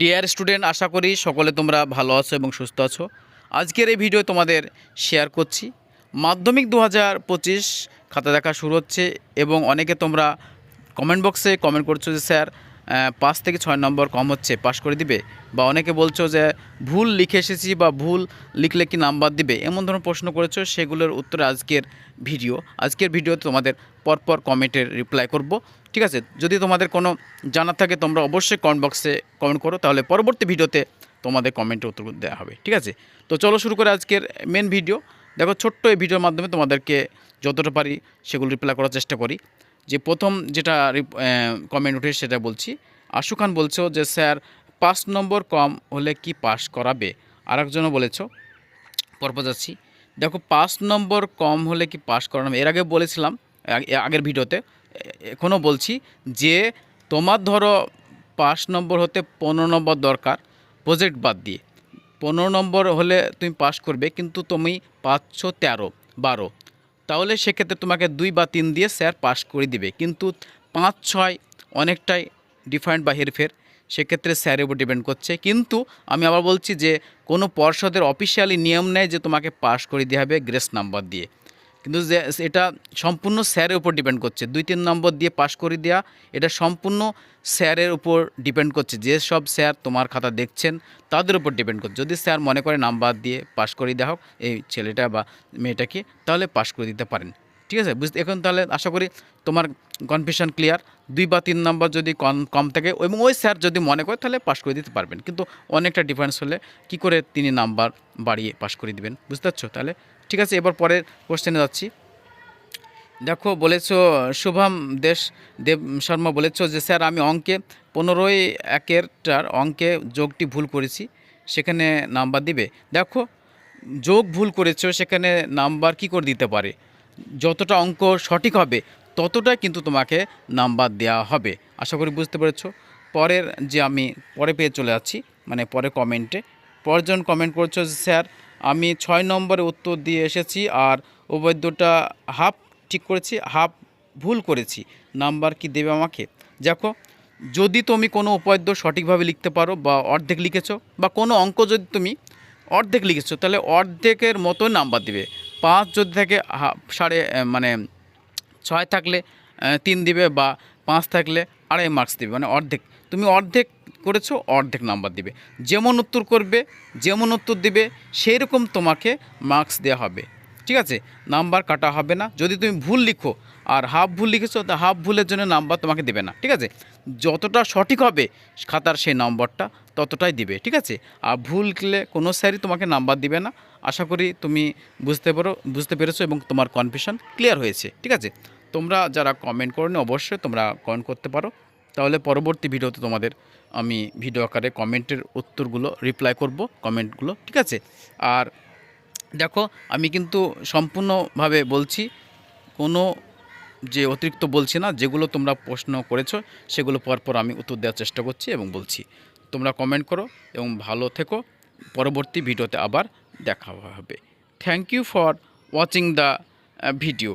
Dear student আশা করি সকলে তোমরা ভালো আছো এবং সুস্থ আছো। আজকের এই ভিডিও তোমাদের শেয়ার করছি। মাধ্যমিক দু হাজার পঁচিশ খাতা দেখা শুরু হচ্ছে এবং অনেকে তোমরা কমেন্ট বক্সে কমেন্ট করছ যে, স্যার পাঁচ থেকে ছয় নম্বর কম হচ্ছে পাস করে দিবে? বা অনেকে বলছো যে, ভুল লিখে এসেছি বা ভুল লিখলে কি নাম্বার দিবে? এমন ধরনের প্রশ্ন করেছ, সেগুলোর উত্তরে আজকের ভিডিও। আজকের ভিডিওতে তোমাদের পরপর কমেন্টের রিপ্লাই করব, ঠিক আছে? যদি তোমাদের কোনো জানা থাকে, তোমরা অবশ্যই কমেন্ট বক্সে কমেন্ট করো, তাহলে পরবর্তী ভিডিওতে তোমাদের কমেন্টে উত্তর দেওয়া হবে, ঠিক আছে? তো চলো শুরু করে আজকের মেন ভিডিও দেখো, ছোট্ট এই ভিডিওর মাধ্যমে তোমাদেরকে যতটা পারি সেগুলো রিপ্লাই করার চেষ্টা করি। যে প্রথম যেটা কমেন্ট উঠে সেটা বলছি। আশু খান বলছো যে, স্যার, পাঁচ নম্বর কম হলে কি পাস করাবে? আরেকজনও বলেছ, পরপর যাচ্ছি। দেখো, পাঁচ নম্বর কম হলে কি পাস করানো এর আগে বলেছিলাম আগের ভিডিওতে, এখনও বলছি যে, তোমার ধরো পাঁচ নম্বর হতে পনেরো নম্বর দরকার প্রজেক্ট বাদ দিয়ে। পনেরো নম্বর হলে তুমি পাস করবে, কিন্তু তুমি পাঁচশো তেরো, বারো তাহলে সেক্ষেত্রে তোমাকে দুই বা তিন দিয়ে স্যার পাস করে দিবে। কিন্তু পাঁচ, ছয় অনেকটাই ডিফারেন্ট বা হেরফের, সেক্ষেত্রে স্যারের উপর ডিপেন্ড করছে। কিন্তু আমি আবার বলছি যে কোনো পর্ষদের অফিসিয়ালি নিয়ম নেয় যে তোমাকে পাস করে দেওয়া হবে গ্রেস নাম্বার দিয়ে। কিন্তু যে এটা সম্পূর্ণ স্যারের উপর ডিপেন্ড করছে। দুই তিন নম্বর দিয়ে পাশ করে দেওয়া এটা সম্পূর্ণ স্যারের উপর ডিপেন্ড করছে। যে সব স্যার তোমার খাতা দেখছেন, তাদের উপর ডিপেন্ড করছে। যদি স্যার মনে করে নাম্বার দিয়ে পাশ করে দেওয়া হোক, এই ছেলেটা বা মেয়েটাকে তাহলে পাশ করে দিতে পারেন। ঠিক আছে? বুঝতে এখন তাহলে আশা করি তোমার কনফিউশন ক্লিয়ার দুই বা তিন নম্বর যদি কম কম থাকে, এবং ওই স্যার যদি মনে করে, তাহলে পাশ করে দিতে পারবেন। কিন্তু অনেকটা ডিফারেন্স হলে কি করে তিনি নাম্বার বাড়িয়ে পাশ করে দিবেন? বুঝতে পারছ? তাহলে ঠিক আছে, এবার পরের কোশ্চেনে যাচ্ছি। দেখো, বলেছ, শুভম দেশ, দেব শর্মা বলেছ যে স্যার আমি অঙ্কে পনেরোই একেরটার অঙ্কে যোগটি ভুল করেছি, সেখানে নাম্বার দিবে। দেখো, যোগ ভুল করেছ, সেখানে নাম্বার কি করে দিতে পারে? যতটা অঙ্ক সঠিক হবে ততটা কিন্তু তোমাকে নাম্বার দেওয়া হবে। আশা করি বুঝতে পেরেছ। পরের যে আমি পরে পেয়ে চলে যাচ্ছি মানে পরে কমেন্টে পরজন কমেন্ট করছ যে, স্যার আমি ছয় নম্বরে উত্তর দিয়ে এসেছি আর অবৈধটা হাফ ঠিক করেছি হাফ ভুল করেছি। নাম্বার কি দেবে আমাকে? দেখো যদি তুমি কোনো উপাদ্য সঠিকভাবে লিখতে পারো বা অর্ধেক লিখেছো বা কোনো অঙ্ক যদি তুমি অর্ধেক লিখেছো তাহলে অর্ধেকের মতো নাম্বার দিবে। পাঁচ যদি থাকে সাড়ে মানে ছয় থাকলে তিন দিবে বা পাঁচ থাকলে আড়াই মার্কস দিবে মানে অর্ধেক। তুমি অর্ধেক করেছ, অর্ধেক নাম্বার দিবে। যেমন উত্তর করবে, যেমন উত্তর দিবে সেই রকম তোমাকে মার্কস দেওয়া হবে। ঠিক আছে? নাম্বার কাটা হবে না। যদি তুমি ভুল লিখো, আর হাফ ভুল লিখেছো, তা হাফ ভুলের জন্য নাম্বার তোমাকে দেবে না। ঠিক আছে? যতটা সঠিক হবে খাতার সেই নম্বরটা ততটাই দিবে। ঠিক আছে? আর ভুল লিখলে কোনো স্যারই তোমাকে নাম্বার দিবে না। আশা করি তুমি বুঝতে পারো, বুঝতে পেরেছ এবং তোমার কনফিউশন ক্লিয়ার হয়েছে, ঠিক আছে? তোমরা যারা কমেন্ট করনি, অবশ্যই তোমরা কমেন্ট করতে পারো। তাহলে পরবর্তী ভিডিওতে তোমাদের আমি ভিডিও আকারে কমেন্টের উত্তরগুলো রিপ্লাই করব কমেন্টগুলো ঠিক আছে? আর দেখো, আমি কিন্তু সম্পূর্ণভাবে বলছি, কোনো যে অতিরিক্ত বলছি না, যেগুলো তোমরা প্রশ্ন করেছ, সেগুলো পরপর আমি উত্তর দেওয়ার চেষ্টা করছি এবং বলছি। তোমরা কমেন্ট করো এবং ভালো থেকো। পরবর্তী ভিডিওতে আবার দেখা হবে। Thank you for watching the video